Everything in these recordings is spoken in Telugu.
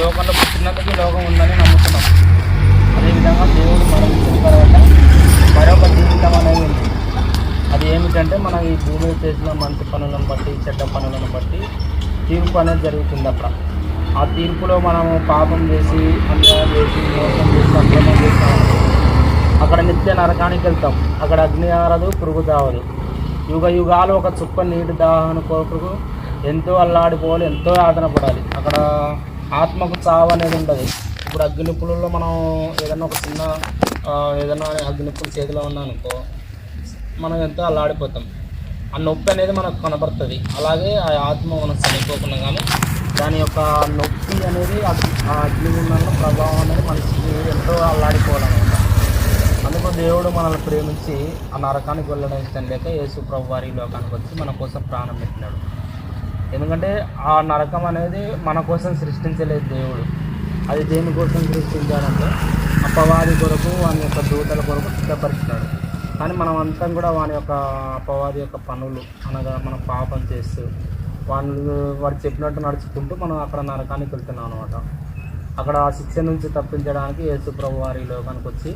లోకంలో పుట్టినందుకు లోకం ఉందని నమ్ముతున్నాం. అదేవిధంగా దేవుడు మరణించిన తర్వాత మరొక జీవితం అనేది ఉంది. అది ఏమిటంటే మనం ఈ భూమి చేసిన మంచి పనులను బట్టి చెడ్డ పనులను బట్టి తీర్పు అనేది జరుగుతుంది అక్కడ. ఆ తీర్పులో మనము పాపం చేసి అన్యాయం చేసి మోసం చేసి అక్రమం చేస్తాం అక్కడ నిత్య నరకానికి వెళ్తాం. అక్కడ అగ్ని ఆరదు పురుగు తావదు యుగ యుగాలు ఒక చుక్క నీటి దాహన కోరుకు ఎంతో అల్లాడిపోవాలి ఎంతో ఆదన పడాలి. అక్కడ ఆత్మకు చావు అనేది ఉండదు. ఇప్పుడు అగ్నిపులలో మనం ఏదైనా ఒక చిన్న ఏదైనా అగ్నిపులు చేతిలో ఉన్నానుకో మనం ఎంతో అల్లాడిపోతాం. ఆ నొప్పి అనేది మనకు కనబడుతుంది. అలాగే ఆ ఆత్మ మనం చనిపోకుండా కానీ దాని యొక్క నొప్పి అనేది ఆ అగ్నిగుండంలో ప్రభావం అనేది మనిషికి ఎంతో అల్లాడిపోవాలన్నమాట. అందుకు దేవుడు మనల్ని ప్రేమించి ఆ నరకానికి వెళ్ళడానికి ఇష్టం లేక యేసు ప్రభు వారి లోకానికి వచ్చి మన కోసం ప్రాణం పెట్టినాడు. ఎందుకంటే ఆ నరకం అనేది మన కోసం సృష్టించలేదు దేవుడు. అది దేని కోసం సృష్టించాడంటే అపవాది కొరకు వాని యొక్క దూతల కొరకు సిద్ధపరిచినాడు. కానీ మనం అంతా కూడా వాని యొక్క అపవాది యొక్క పనులు అనగా మనం పాపం చేస్తూ వాళ్ళు వాడు చెప్పినట్టు నడుచుకుంటూ మనం అక్కడ నరకానికి వెళ్తున్నాం అనమాట అక్కడ ఆ శిక్ష నుంచి తప్పించడానికి యేసుప్రభు వారి లోకానికి వచ్చి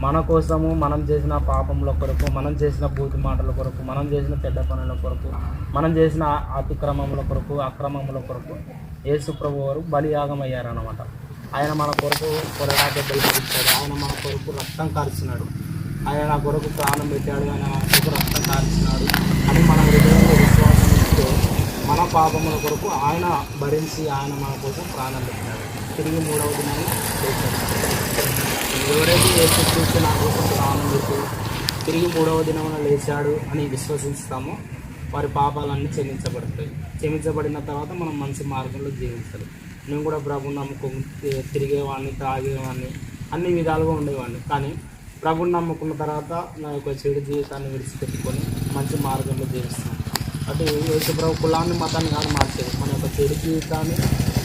మన కోసము మనం చేసిన పాపముల కొరకు మనం చేసిన బూతి మాటల కొరకు మనం చేసిన చెడ్డ పనుల కొరకు మనం చేసిన అతిక్రమముల కొరకు అక్రమముల కొరకు యేసు ప్రభు వారు బలియాగం అయ్యారనమాట ఆయన మన కొరకు కొరడా దెబ్బలు ఆయన మన కొరకు రక్తం కార్చినాడు ఆయన నా కొరకు ప్రాణం పెట్టాడు. ఆయన మన కొరకు రక్తం కార్చినాడు అని మనం విశ్వాసం ఇస్తే మన పాపముల కొరకు ఆయన భరించి ఆయన మన కోసం ప్రాణం పెట్టాడు తిరిగి మూడవ దినాన్ని లేచాడు. ఎవరైతే యేసుక్రీస్తు నా కోసం ప్రాణం పెట్టి తిరిగి మూడవ దినమున లేచాడు అని విశ్వసిస్తామో వారి పాపాలన్నీ క్షమించబడతాయి. క్షమించబడిన తర్వాత మనం మంచి మార్గంలో జీవించాలి. నేను కూడా ప్రభుని నమ్ముకుని తిరిగేవాడిని తాగేవాడిని అన్ని విధాలుగా ఉండేవాడిని కానీ ప్రభుని నమ్ముకున్న తర్వాత నా యొక్క చెడు జీవితాన్ని విడిచిపెట్టుకొని మంచి మార్గంలో జీవిస్తున్నాను అటు యేసు ప్రభు కులాన్ని మతాన్ని కానీ మార్చేది. మన యొక్క చెడు జీవితాన్ని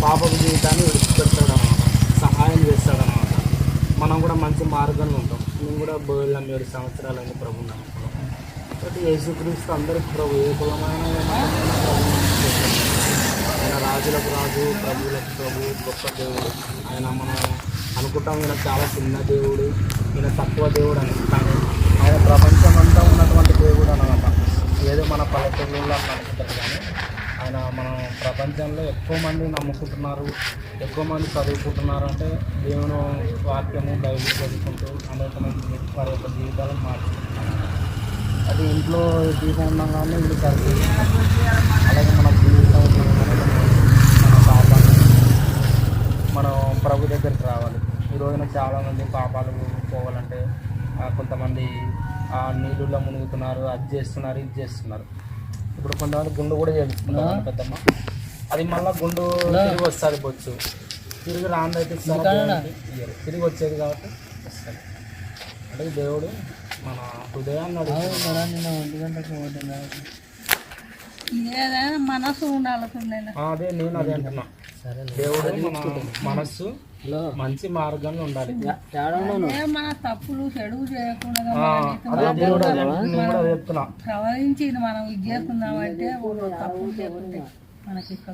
పాపపు జీవితాన్ని విడిచిపెడతాడు అన్నమాట సహాయం చేస్తాడు అన్నమాట మనం కూడా మంచి మార్గంలో ఉంటాం. మేము కూడా బోళ్ళం ఏడు సంవత్సరాలని ప్రభు కాబట్టి యేసుక్రీస్తు అందరికి ప్రభు ఏ కులమైన ఆయన రాజులకు రాజు ప్రభువులకు ప్రభు గొప్ప దేవుడు. ఆయన మనం అనుకుంటాం ఈయన చాలా చిన్న దేవుడు ఈయన తక్కువ దేవుడు అని. కానీ ఆయన ప్రపంచం అంతా ఉన్నటువంటి దేవుడు అనమాట ఏదో మన పల్లెటూళ్ళలో అని అనుకుంటారు కానీ ఆయన మనం ప్రపంచంలో ఎక్కువ మంది నమ్ముకుంటున్నారు ఎక్కువ మంది చదువుకుంటున్నారు అంటే దేవుని వాక్యము బైబిల్ చదువుకుంటూ అనేక మంది వారి యొక్క జీవితాలను మార్చుకుంటున్నారు. అది ఇంట్లో దీపం ఉండగానే ఇల్లు సరిపోయి అలాగే మన జీవితం మన పాపాలు మనం ప్రభు దగ్గరికి రావాలి. ఈ రోజున చాలామంది పాపాలు పోవాలంటే కొంతమంది నీళ్ళలో మునుగుతున్నారు అది చేస్తున్నారు ఇది చేస్తున్నారు. ఇప్పుడు కొంతమంది గుండు కూడా చేస్తున్నారు పెద్దమ్మ. అది మళ్ళీ గుండు తిరిగి వస్తుంది బొచ్చు. తిరిగి రాందైతే. తిరిగి వచ్చేది కాబట్టి వస్తుంది. అంటే దేవుడు మన హృదయాన్ని అడుగుతున్నాడు. మనసు ఉండాల్సిందే ఆ, అదే నేను అదే అంటున్నా. దేవుడు మన మనస్సు మంచి మార్గంలో ఉండాలి. మన తప్పులు చెడు చేయకుండా ప్రవహించి మనం ఇది చేస్తున్నామంటే ఓ తప్పులు చేయకుంటే మనకి ఇక్కడ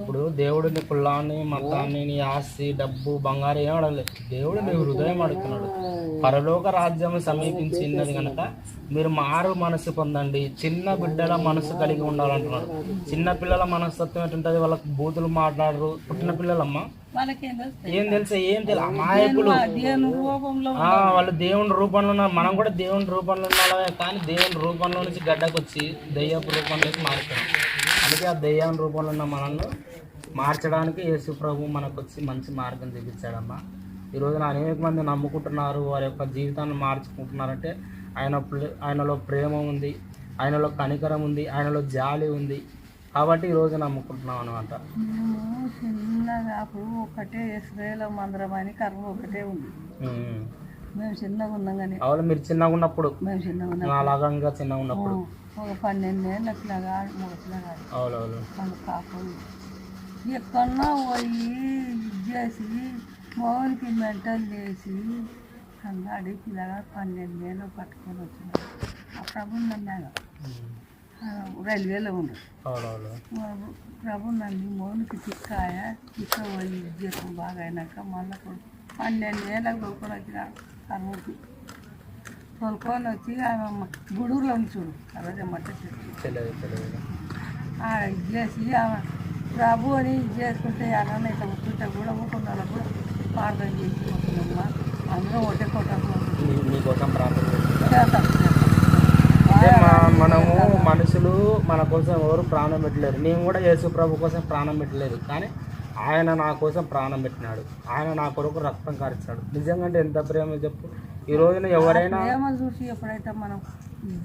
ఇప్పుడు దేవుడు నీ కులాన్ని మతాన్ని నీ ఆస్తి డబ్బు బంగారం ఏం అడగలేదు దేవుడు నీ హృదయం అడుగుతున్నాడు. పరలోక రాజ్యం సమీపించినది కనుక మీరు మారు మనసు పొందండి. చిన్న బిడ్డల మనసు కలిగి ఉండాలంటున్నాడు. చిన్న పిల్లల మనస్తత్వం ఎటుంటుంది వాళ్ళకి బూతులు మాట్లాడరు. పుట్టిన పిల్లలమ్మ. ఏం తెలుసా ఏం తెలుసు? అమాయకులు. వాళ్ళు దేవుని రూపంలో ఉన్నారు. మనం కూడా దేవుని రూపంలో ఉన్నామే కానీ దేవుని రూపంలో నుంచి గడ్డకు వచ్చి దెయ్యపు రూపంలోకి మారుతున్నాం. అందుకే ఆ దెయ్యాన్ని రూపంలో ఉన్న మనల్ని మార్చడానికి యేసు ప్రభు మనకు వచ్చి మంచి మార్గం చూపించాడమ్మా. ఈ రోజున అనేక మంది నమ్ముకుంటున్నారు వారి యొక్క జీవితాన్ని మార్చుకుంటున్నారంటే ఆయన ఆయనలో ప్రేమ ఉంది ఆయనలో కనికరం ఉంది ఆయనలో జాలి ఉంది. కాబట్టి ఈరోజు నమ్ముకుంటున్నాం అనమాట చిన్నగా అప్పుడు ఒకటే ఇస్రాయేల్ మందిరం అని కర్మ ఒకటే ఉంది. మేము. చిన్నగా ఉన్నాం కానీ అవును మీరు చిన్నగా ఉన్నప్పుడు. మేము చిన్నగా ఉన్నాం అలాగా ఇంకా చిన్నగా ఉన్నప్పుడు. ఒక పన్నెండు ఏళ్ళ పిల్లగా మూడు పిల్లగా అవునవును. మన కాకుండా ఎక్కడన్నా పోయి ఇది చేసి మోహన్కి మెంటల్ చేసి అన్నాడు పిల్లగా పన్నెండు ఏళ్ళు పట్టుకొని వచ్చిన ఆ ప్రభు నమ్మాను రైల్వేలో అవునవును. ప్రభు నన్ను మౌనికి తిక్కాయ? తిక్క పోయి జీతం బాగా అయినాక మళ్ళీ పన్నెండు ఏళ్ళకి తోలుకొని వచ్చిన కర్మూకి తోలుకొని వచ్చి ఆమె గూడూరులో ఉంది చూడు తెలియదు ఆడ ఇది చేసి ఆమె ప్రభు అని ఇది చేసుకుంటే అన్న ఇట్లా కూర్చుంటే కూడా ఊకుండా కూడా ప్రార్థన చేసి పోతున్నామ్మా అందరూ ఒకటే మా- మనము మనుషులు మన కోసం ఎవరు ప్రాణం పెట్టలేరు. నేను కూడా యేసు ప్రభు కోసం ప్రాణం పెట్టలేదు. కానీ ఆయన నా కోసం ప్రాణం పెట్టినాడు. ఆయన నా కొరకు రక్తం కార్చాడు నిజంగా అంటే ఎంత ప్రేమ చెప్పు. ఈ రోజున ఎవరైనా ప్రేమ చూసి ఎప్పుడైతే మనం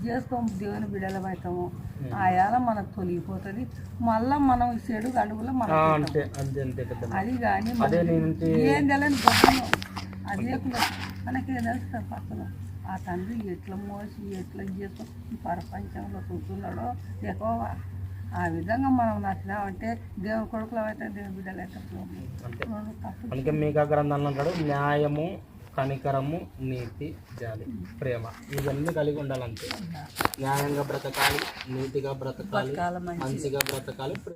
చేసుకోము దేవుని బిడ్డలం అవుతామో ఆయాల మనకు తొలగిపోతుంది. మళ్ళా మనం ఈ చెడు అడుగులో మనం అంతే అంతే అది కానీ ఏం తెలియని గొప్పను అది లేకుండా మనకి ఏం తెలుస్తుంది పక్కన? ఆ తండ్రి ఎట్లా మోసి ఎట్లా చేస్తూ ఈ ప్రపంచంలో చూస్తున్నాడో ఎక్కువ ఆ విధంగా మనం నచ్చినామంటే దేవుని కొడుకులు అయితే దేవుని బిడ్డలు అయితే అందుకే మీకా గ్రంథంలో అంటాడు న్యాయము కనికరము నీతి జాలి ప్రేమ. ఇవన్నీ కలిగి ఉండాలంతే న్యాయంగా బ్రతకాలి నీతిగా బ్రతకాలి మంచిగా బ్రతకాలి